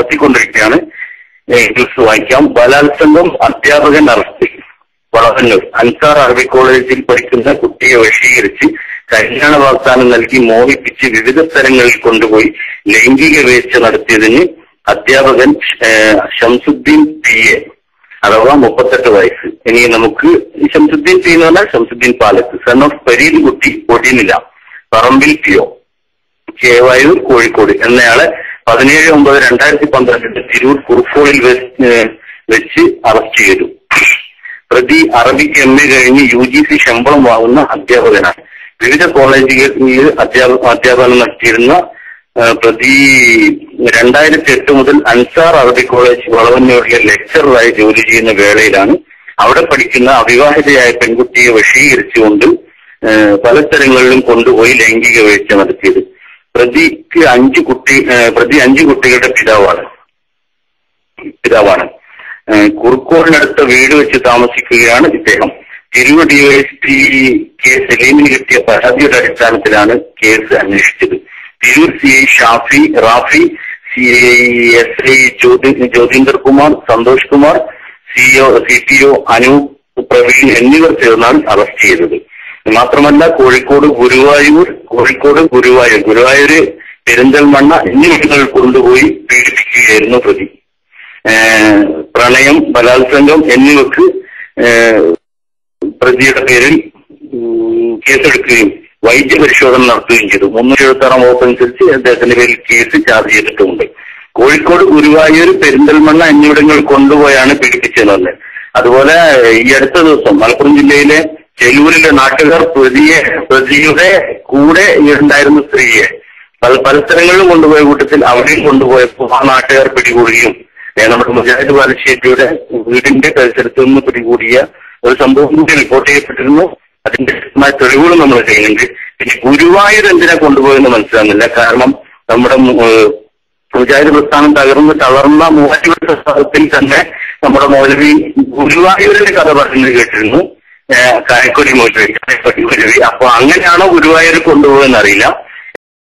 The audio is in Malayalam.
നടത്തിക്കൊണ്ടിരിക്കുകയാണ്. ഇംഗ്ലീഷ് വായിക്കാം. ബലാത്സംഗം അധ്യാപകൻ അറസ്റ്റ്. വളവന്നൂർ. അൻസാർ അറബി കോളേജിൽ പഠിക്കുന്ന കുട്ടിയെ വശീകരിച്ച് കല്യാണ വാഗ്ദാനം നൽകി മോഹിപ്പിച്ച് വിവിധ സ്ഥലങ്ങളിൽ കൊണ്ടുപോയി ലൈംഗിക വീഴ്ച നടത്തിയതിന് അധ്യാപകൻ ഷംസുദ്ദീൻ പി. എ. അഥവാ മുപ്പത്തെട്ട് വയസ്സ്. ഇനി നമുക്ക് ഷംസുദ്ദീൻ പി. എന്ന് പറഞ്ഞാൽ ഷംസുദ്ദീൻ പാലത്ത്. സൺ ഓഫ് പരീത് കുട്ടി ഒടിനില പറമ്പിൽ പിയോ. ചേവായൂർ കോഴിക്കോട് എന്നയാളെ പതിനേഴ് ഒമ്പത് രണ്ടായിരത്തി പന്ത്രണ്ടിന് തിരൂർ കുറുക്കോളിൽ വെച്ച് അറസ്റ്റ് ചെയ്തു. പ്രതി അറബിക്ക് എം എ കഴിഞ്ഞ് യു ജി സി ശമ്പളം വാങ്ങുന്ന അധ്യാപകനാണ്. വിവിധ കോളേജുകളിൽ അധ്യാപ അധ്യാപനം നടത്തിയിരുന്ന പ്രതി രണ്ടായിരത്തി എട്ട് മുതൽ അൻസാർ അറബി കോളേജ് വളവന്നൂരിലെ ലെക്ചററായി ജോലി ചെയ്യുന്ന വേളയിലാണ് അവിടെ പഠിക്കുന്ന അവിവാഹിതയായ പെൺകുട്ടിയെ വശീകരിച്ചുകൊണ്ട് പല സ്ഥലങ്ങളിലും കൊണ്ടുപോയി ലൈംഗിക വീഴ്ച നടത്തിയത്. പ്രതിക്ക് അഞ്ച് കുട്ടി പ്രതി അഞ്ച് കുട്ടികളുടെ പിതാവാണ്. പിതാവാണ്. കുറുക്കോടിനടുത്ത വീട് വെച്ച് താമസിക്കുകയാണ് ഇദ്ദേഹം. തിരൂർ ഡിവൈഎസ്പി കെ സലീമിന് കിട്ടിയ പരാതിയുടെ അടിസ്ഥാനത്തിലാണ് കേസ് അന്വേഷിച്ചത്. Tirur C I Shafi Rafi C I S I Jyothinder Kumar Santhosh Kumar CO C P O Anoop Praveen എന്നിവർ ചേർന്നാണ് അറസ്റ്റ് ചെയ്തത്. മാത്രമല്ല കോഴിക്കോട് ഗുരുവായൂർ കോഴിക്കോട് ഗുരുവായൂർ. ഗുരുവായൂര് പെരിന്തൽമണ്ണ എന്നിവിടങ്ങളിൽ കൊണ്ടുപോയി പീഡിപ്പിക്കുകയായിരുന്നു പ്രതി. പ്രണയം ബലാത്സംഗം എന്നിവക്ക് പ്രതിയുടെ പേരിൽ കേസെടുക്കുകയും വൈദ്യപരിശോധന നടത്തുകയും ചെയ്തു. മുന്നൂറ്റി എഴുപത്തി ആറാം വകുപ്പ് അനുസരിച്ച് അദ്ദേഹത്തിന്റെ പേരിൽ കേസ് ചാർജ് ചെയ്തിട്ടുമുണ്ട് കോഴിക്കോട് ഗുരുവായൂർ പെരിന്തൽമണ്ണ എന്നിവിടങ്ങളിൽ കൊണ്ടുപോയാണ് പീഡിപ്പിച്ചതെന്ന് അതുപോലെ ഈ അടുത്ത ദിവസം മലപ്പുറം ജില്ലയിലെ ചെലൂരിലെ നാട്ടുകാർ പ്രതിയെ പ്രതിയുടെ കൂടെ ഉണ്ടായിരുന്ന സ്ത്രീയെ പല പല സ്ഥലങ്ങളിലും കൊണ്ടുപോയ കൂട്ടത്തിൽ അവിടെയും കൊണ്ടുപോയപ്പോൾ ആ നാട്ടുകാർ പിടികൂടുകയും നമ്മുടെ മുജാഹിദ് ബാലശ്ശേരിയുടെ വീടിന്റെ പരിസരത്ത് നിന്ന് പിടികൂടിയ ഒരു സംഭവം കൂടി റിപ്പോർട്ട് ചെയ്യപ്പെട്ടിരുന്നു. അതിന്റെ വ്യക്തമായ തെളിവുകൾ നമ്മൾ ചെയ്യുന്നുണ്ട്. പിന്നെ ഗുരുവായൂർ എന്തിനാ കൊണ്ടുപോയെന്ന് മനസ്സിലാകുന്നില്ല. കാരണം നമ്മുടെ മുജാഹിദ് പ്രസ്ഥാനം തകർന്ന് തളർന്ന മൂവാറ്റുപുഴ സ്ഥലത്തിൽ തന്നെ നമ്മുടെ മൗലവി ഗുരുവായൂരിന്റെ കഥ പറഞ്ഞു കേട്ടിരുന്നു. കായക്കൊടി മുഴുവൻ കായക്കൊടി മുഴുവി അപ്പൊ അങ്ങനെയാണോ ഗുരുവായൂർ കൊണ്ടുപോകുന്നത് അറിയില്ല